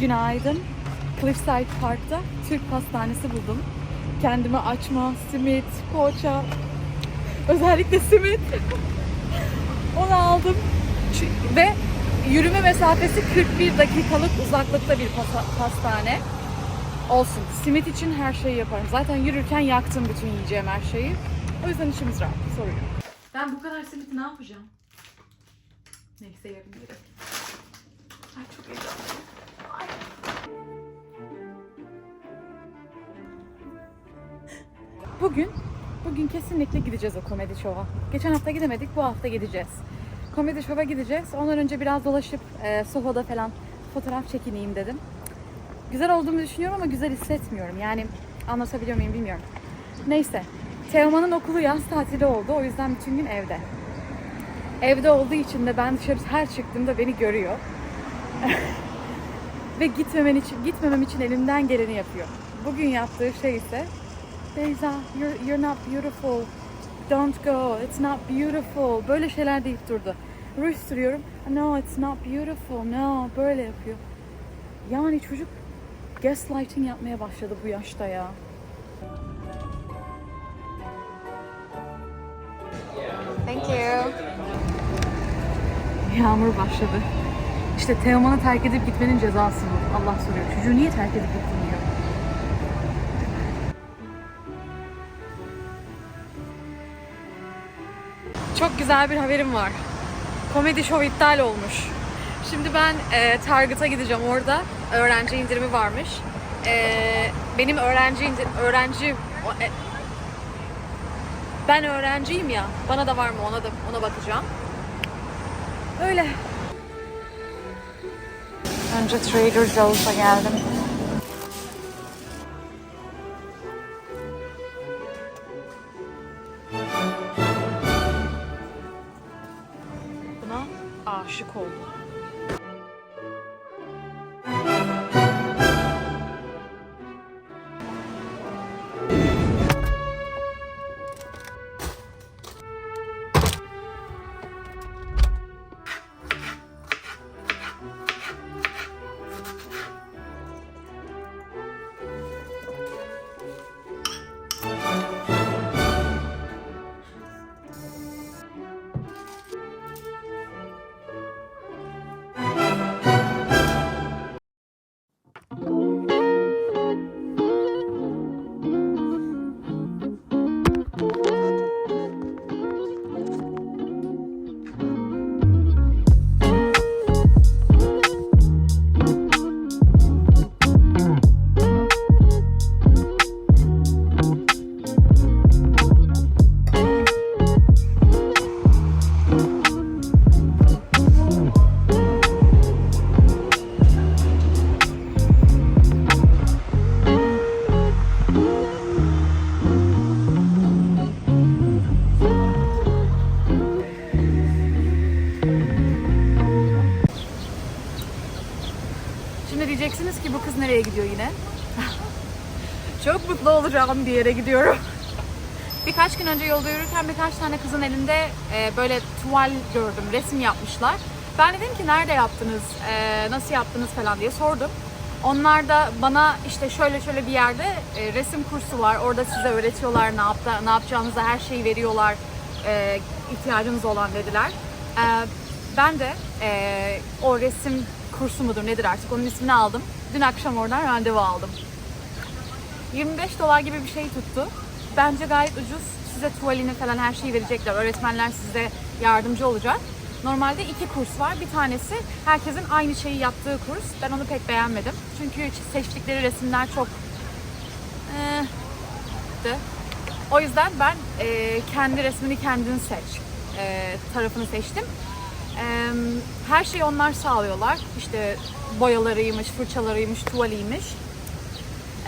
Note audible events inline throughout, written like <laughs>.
Günaydın. Cliffside Park'ta Türk pastanesi buldum. Kendime açma, simit, poğaça, özellikle simit. <laughs> Onu aldım. Ve yürüme mesafesi 41 dakikalık uzaklıkta bir pastane. Olsun. Simit için her şeyi yaparım. Zaten yürürken yaktım bütün yiyeceğim her şeyi. O yüzden içimiz rahat. Sorun yok. Ben bu kadar simiti ne yapacağım? Neyse yarın yerim. Ay çok heyecanlıyım. Bugün, bugün kesinlikle gideceğiz o komedi şova. Geçen hafta gidemedik, bu hafta gideceğiz. Komedi şova gideceğiz. Ondan önce biraz dolaşıp e, Soho'da falan fotoğraf çekineyim dedim. Güzel olduğumu düşünüyorum ama güzel hissetmiyorum. Yani anlatabiliyor muyum bilmiyorum. Neyse. Teoman'ın okulu yaz tatili oldu. O yüzden bütün gün evde. Evde olduğu için de ben dışarı her çıktığımda beni görüyor. <laughs> Ve gitmemen için, gitmemem için elimden geleni yapıyor. Bugün yaptığı şey ise Beyza, you're, you're not beautiful. Don't go. It's not beautiful. Böyle şeyler deyip durdu. Ruj sürüyorum. No, it's not beautiful. No, böyle yapıyor. Yani çocuk gaslighting yapmaya başladı bu yaşta ya. Thank you. Yağmur başladı. İşte Teoman'ı terk edip gitmenin cezası bu. Allah soruyor. Çocuğu niye terk edip gittin diyor. Çok güzel bir haberim var. Komedi show iptal olmuş. Şimdi ben e, Target'a gideceğim orada. Öğrenci indirimi varmış. E, benim öğrenci indir öğrenci e, ben öğrenciyim ya. Bana da var mı ona da ona bakacağım. Öyle. Önce Trader Joe's'a geldim. Yere gidiyorum. Birkaç gün önce yolda yürürken birkaç tane kızın elinde e, böyle tuval gördüm, resim yapmışlar. Ben dedim ki nerede yaptınız, e, nasıl yaptınız falan diye sordum. Onlar da bana işte şöyle şöyle bir yerde e, resim kursu var, orada size öğretiyorlar ne, yapta, ne yapacağınızı her şeyi veriyorlar, e, ihtiyacınız olan dediler. E, ben de e, o resim kursu mudur nedir artık onun ismini aldım. Dün akşam oradan randevu aldım. 25 dolar gibi bir şey tuttu. Bence gayet ucuz. Size tuvalini falan her şeyi verecekler. Öğretmenler size yardımcı olacak. Normalde iki kurs var. Bir tanesi herkesin aynı şeyi yaptığı kurs. Ben onu pek beğenmedim. Çünkü seçtikleri resimler çok de. O yüzden ben eh, kendi resmini kendin seç eh, tarafını seçtim. Em, Her şeyi onlar sağlıyorlar. İşte boyalarıymış, fırçalarıymış, tuvaliymiş.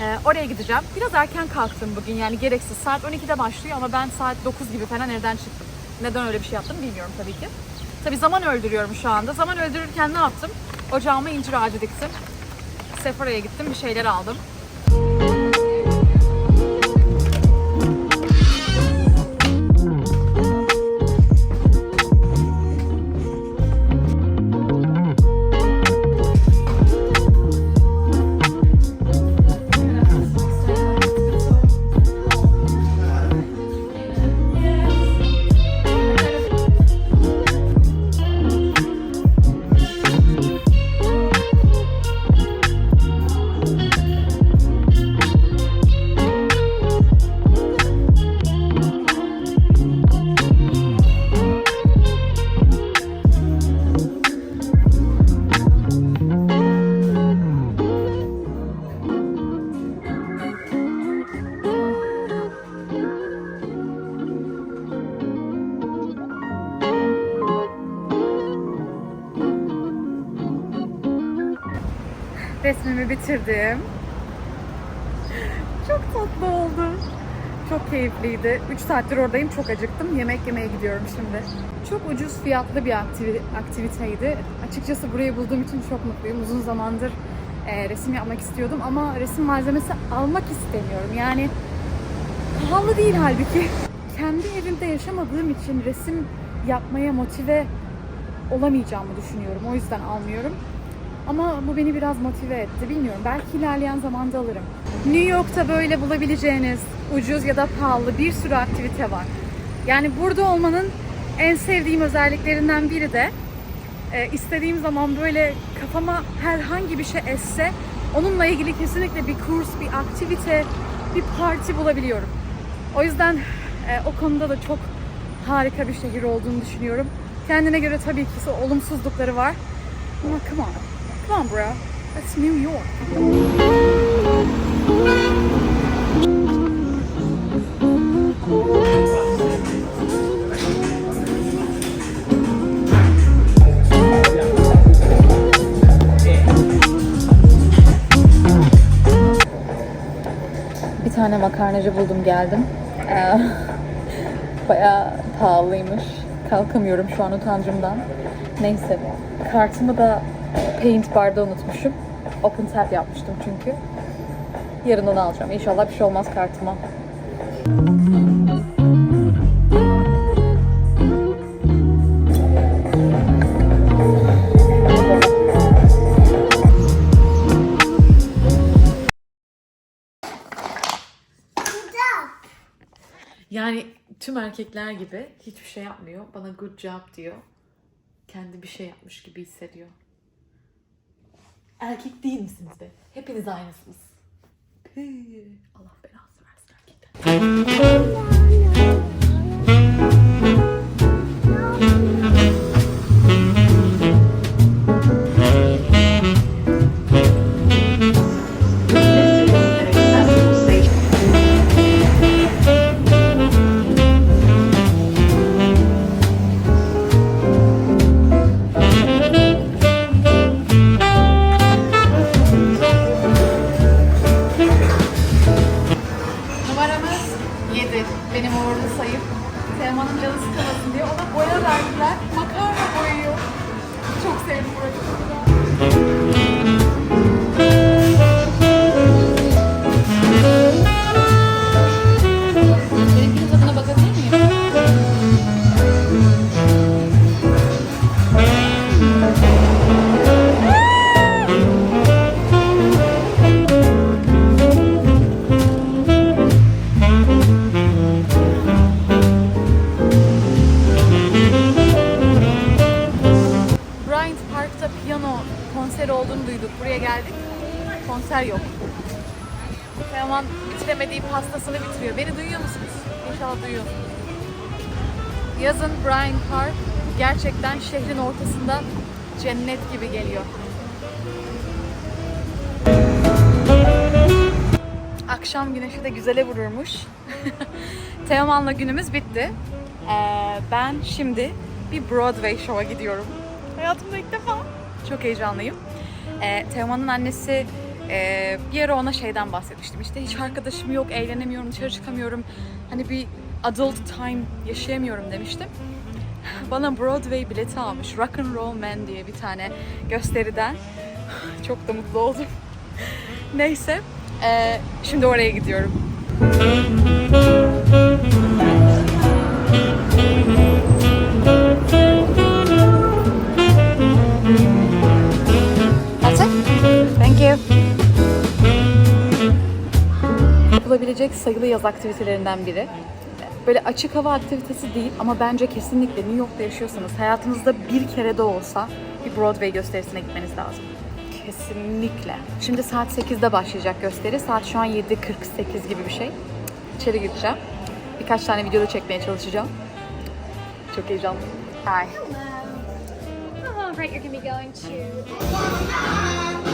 Ee, oraya gideceğim. Biraz erken kalktım bugün yani gereksiz. Saat 12'de başlıyor ama ben saat 9 gibi falan evden çıktım. Neden öyle bir şey yaptım bilmiyorum tabii ki. Tabii zaman öldürüyorum şu anda. Zaman öldürürken ne yaptım? Ocağıma incir ağacı diktim. Sephora'ya gittim bir şeyler aldım. Bitirdim. Çok tatlı oldu. Çok keyifliydi. 3 saattir oradayım. Çok acıktım. Yemek yemeye gidiyorum şimdi. Çok ucuz fiyatlı bir aktivi- aktiviteydi. Açıkçası burayı bulduğum için çok mutluyum. Uzun zamandır e, resim yapmak istiyordum ama resim malzemesi almak istemiyorum. Yani pahalı değil halbuki. Kendi evimde yaşamadığım için resim yapmaya motive olamayacağımı düşünüyorum. O yüzden almıyorum. Ama bu beni biraz motive etti. Bilmiyorum. Belki ilerleyen zamanda alırım. New York'ta böyle bulabileceğiniz ucuz ya da pahalı bir sürü aktivite var. Yani burada olmanın en sevdiğim özelliklerinden biri de e, istediğim zaman böyle kafama herhangi bir şey esse onunla ilgili kesinlikle bir kurs, bir aktivite, bir parti bulabiliyorum. O yüzden e, o konuda da çok harika bir şehir olduğunu düşünüyorum. Kendine göre tabii ki olumsuzlukları var. Ama come on. Come on bro. That's New York. Bir tane makarnacı buldum geldim. Ee, <laughs> bayağı pahalıymış. Kalkamıyorum şu an utancımdan. Neyse. Kartımı da Paint Bar'da unutmuşum. Open Tap yapmıştım çünkü. Yarın onu alacağım. İnşallah bir şey olmaz kartıma. Yani tüm erkekler gibi hiçbir şey yapmıyor. Bana good job diyor. Kendi bir şey yapmış gibi hissediyor. Erkek değil misiniz be? Hepiniz aynısınız. Allah belanızı versin erkekler. Bitiremediği pastasını bitiriyor. Beni duyuyor musunuz? İnşallah duyuyorsunuz. Yazın Bryant Park gerçekten şehrin ortasında cennet gibi geliyor. Akşam güneşi de güzele vururmuş. <laughs> Teoman'la günümüz bitti. Ee, ben şimdi bir Broadway show'a gidiyorum. Hayatımda ilk defa. Çok heyecanlıyım. Ee, Teoman'ın annesi e, bir ara ona şeyden bahsetmiştim. İşte hiç arkadaşım yok, eğlenemiyorum, dışarı çıkamıyorum. Hani bir adult time yaşayamıyorum demiştim. <laughs> Bana Broadway bileti almış. Rock and Roll Man diye bir tane gösteriden. <laughs> Çok da mutlu oldum. <laughs> Neyse. ee, şimdi oraya gidiyorum. Yapılabilecek sayılı yaz aktivitelerinden biri. Böyle açık hava aktivitesi değil ama bence kesinlikle New York'ta yaşıyorsanız hayatınızda bir kere de olsa bir Broadway gösterisine gitmeniz lazım. Kesinlikle. Şimdi saat 8'de başlayacak gösteri. Saat şu an 7.48 gibi bir şey. İçeri gireceğim. Birkaç tane videoda çekmeye çalışacağım. Çok heyecanlıyım. Hi. Oh, right, you're gonna be going to.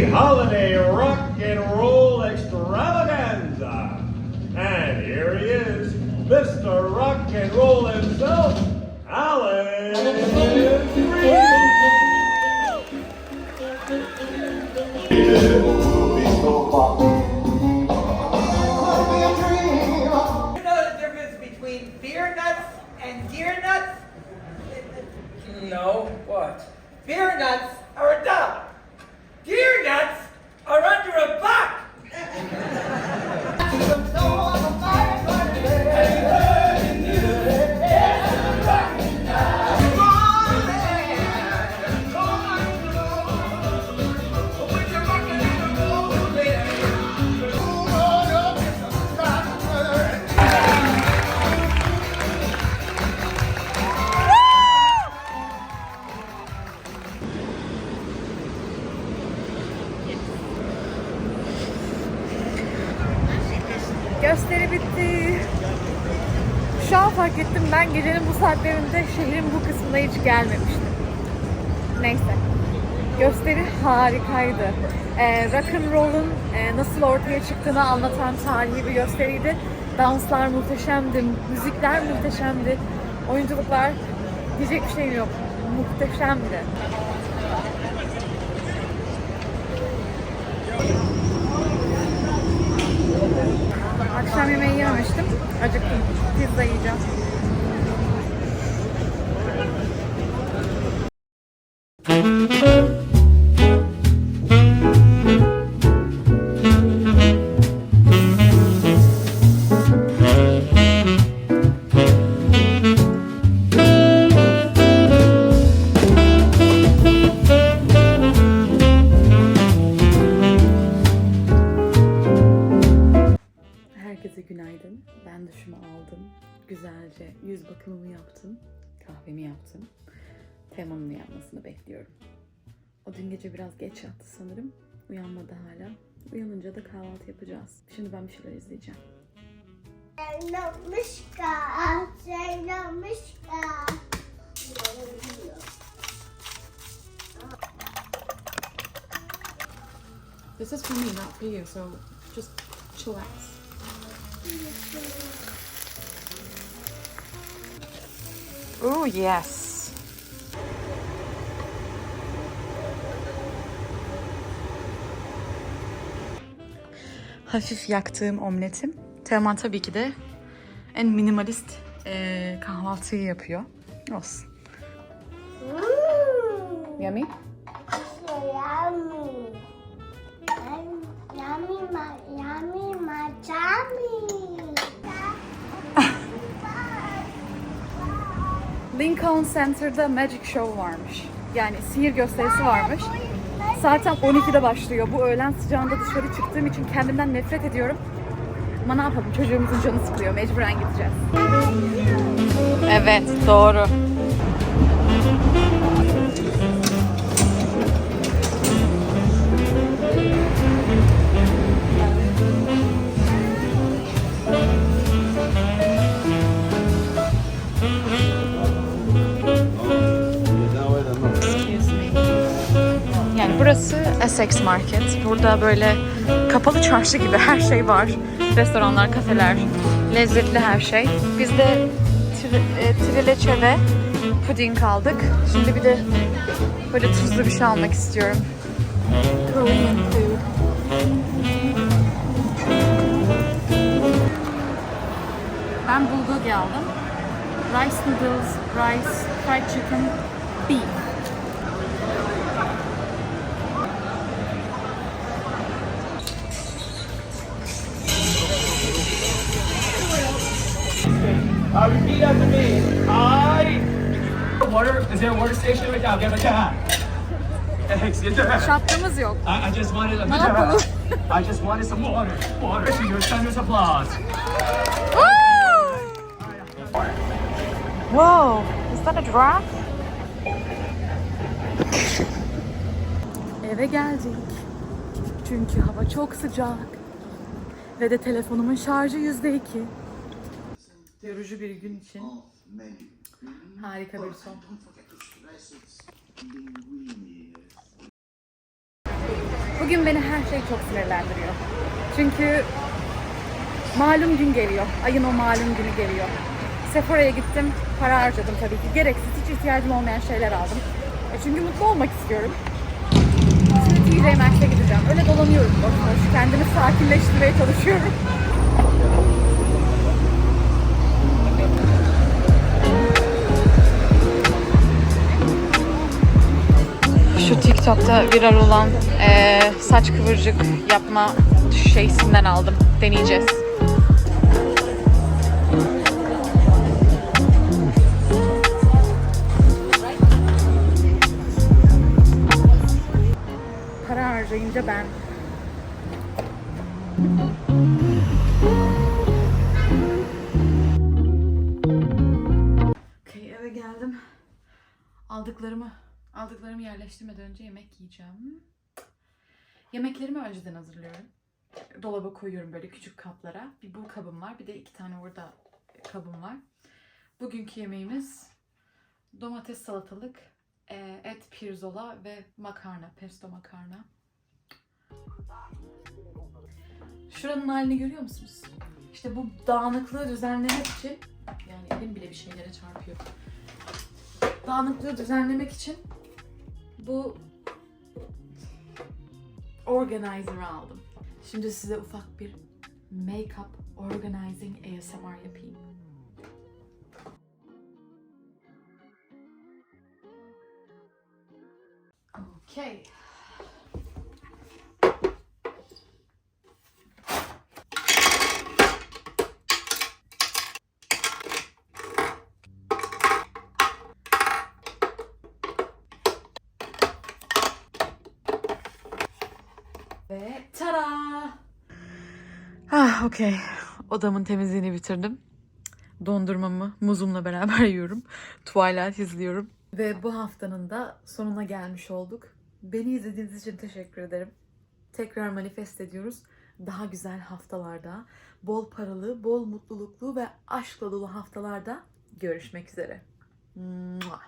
Holiday Rock and Roll Extravaganza. And here he is, Mr. Rock and Roll himself, Alan You know the difference between beer nuts and nuts? No, what? Beer nuts are a. Deer nuts are under a buck. <laughs> bu saatlerinde şehrin bu kısmına hiç gelmemiştim. Neyse. Gösteri harikaydı. Ee, rock and roll'un e, nasıl ortaya çıktığını anlatan tarihi bir gösteriydi. Danslar muhteşemdi, müzikler muhteşemdi, oyunculuklar diyecek bir şeyim yok. Muhteşemdi. Akşam yemeği yememiştim. Acıktım. Pizza yiyeceğim. Uyanınca kahvaltı yapacağız. Şimdi ben bir şeyler izleyeceğim. Saylamışka, saylamışka. This is for me, not for you, so just chillax. Oh yes. Hafif yaktığım omletim. Teoman tabii ki de en minimalist eee, kahvaltıyı yapıyor. Olsun. Yummy? yummy. Yummy, ma, yummy, ma, yummy. Lincoln Center'da Magic Show varmış. Yani sihir gösterisi varmış. Zaten 12'de başlıyor. Bu öğlen sıcağında dışarı çıktığım için kendimden nefret ediyorum. Ama ne yapalım çocuğumuzun canı sıkılıyor. Mecburen gideceğiz. Evet doğru. Essex Market. Burada böyle kapalı çarşı gibi her şey var. Restoranlar, kafeler, lezzetli her şey. Biz de tri- e, trileçe ve puding aldık. Şimdi bir de böyle tuzlu bir şey almak istiyorum. Korean food. Ben bulgogi aldım. Rice noodles, rice, fried chicken, beef. There a water station right now? Get a cat. Thanks. Get Şapkamız yok. I, I just wanted a Ne yapalım? I just wanted some water. Water to your thunderous applause. Whoa, is that a giraffe? Eve geldik. Çünkü hava çok sıcak. Ve de telefonumun şarjı yüzde iki. Yorucu bir gün için harika bir son. Bugün beni her şey çok sinirlendiriyor. Çünkü malum gün geliyor. Ayın o malum günü geliyor. Sephora'ya gittim. Para harcadım tabii ki. Gereksiz hiç ihtiyacım olmayan şeyler aldım. E çünkü mutlu olmak istiyorum. Şimdi TJ Maxx'e gideceğim. Öyle dolanıyorum boş boş. Kendimi sakinleştirmeye çalışıyorum. Şu TikTok'ta viral olan eee, saç kıvırcık yapma şeysinden aldım. Deneyeceğiz. Para harcayınca ben Okey eve geldim. Aldıklarımı aldıklarımı yerleştirmeden önce yemek yiyeceğim. Yemeklerimi önceden hazırlıyorum. Dolaba koyuyorum böyle küçük kaplara. Bir bu kabım var. Bir de iki tane orada kabım var. Bugünkü yemeğimiz domates salatalık, e, et pirzola ve makarna, pesto makarna. Şuranın halini görüyor musunuz? İşte bu dağınıklığı düzenlemek için yani elim bile bir şeylere çarpıyor. Dağınıklığı düzenlemek için bu organizer'ı aldım. Şimdi size ufak bir make-up organizing ASMR yapayım. Okay. Ve tada! Ah okey. Odamın temizliğini bitirdim. Dondurmamı muzumla beraber <laughs> yiyorum. Twilight izliyorum. Ve bu haftanın da sonuna gelmiş olduk. Beni izlediğiniz için teşekkür ederim. Tekrar manifest ediyoruz. Daha güzel haftalarda, bol paralı, bol mutluluklu ve aşkla dolu haftalarda görüşmek üzere. Mua.